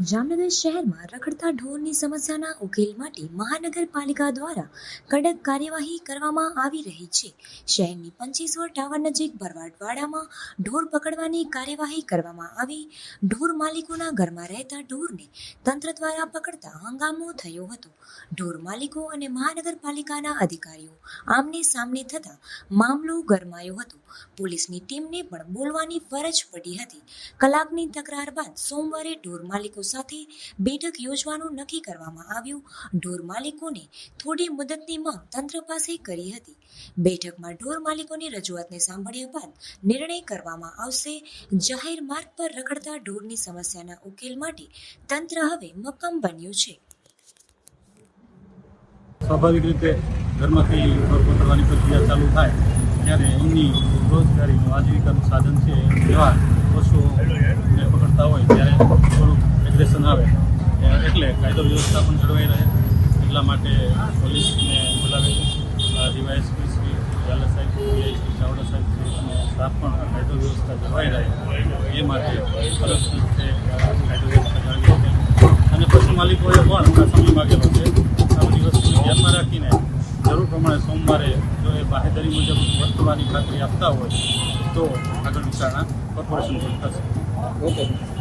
જામનગર શહેરમાં રખડતા ઢોરની સમસ્યાના ઉકેલ માટે મહાનગરપાલિકા દ્વારા કડક કાર્યવાહી કરવામાં આવી રહી છે. શહેરની પંચીસવર ટાવર નજીક ભરવાડવાડામાં ઢોર પકડવાની કાર્યવાહી કરવામાં આવી. ઢોર માલિકોના ઘરમાં રહેતા ઢોરને તંત્ર દ્વારા પકડતા હંગામો થયો હતો. ઢોર માલિકો અને મહાનગરપાલિકાના અધિકારીઓ આમને સામને થતા મામલો ગરમાયો હતો. પોલીસની ટીમને પણ બોલવાની ફરજ પડી હતી. કલાકની તકરાર બાદ સોમવારે ઢોર માલિકો સાથે બેઠક યોજવાનું નક્કી કરવામાં આવ્યું. ઢોર માલિકોને થોડી મુદતની માંગ તંત્ર પાસે કરી હતી. બેઠકમાં ઢોર માલિકોની રજૂઆતને સાંભળ્યા બાદ નિર્ણય કરવામાં આવશે. જાહેર માર્ગ પર રખડતા ઢોરની સમસ્યાના ઉકેલ માટે તંત્ર હવે મક્કમ બન્યું છે. સ્વાભાવિક રીતે ઘરમાંથી ઢોર પકડવાની પ્રક્રિયા ચાલુ થાય ત્યારે એમની રોજગારીનું આજીવિકાનું સાધન છે એવા પશુઓને પકડતા હોય ત્યારે એટલે કાયદો વ્યવસ્થા પણ જળવાઈ રહે. એટલા માટે પોલીસને બોલાવે ડીવાયએસપી શ્રી ઝાલા સાહેબ ડીઆઈસી ચાવડા સાહેબ અને સ્ટાફ પણ કાયદો વ્યવસ્થા જળવાઈ રહે. એ માટે સરસ રીતે કાયદો વ્યવસ્થા જાળવી છે અને પશુ માલિકોએ પણ આ સમય માગેલો છે. આ બધી વસ્તુને ધ્યાનમાં રાખીને જરૂર પ્રમાણે સોમવારે જો એ બાહેધરી મુજબ વર્તવાની ખાતરી આપતા હોય, તો આગળ વિચારણા કોર્પોરેશન પર થશે ઓકે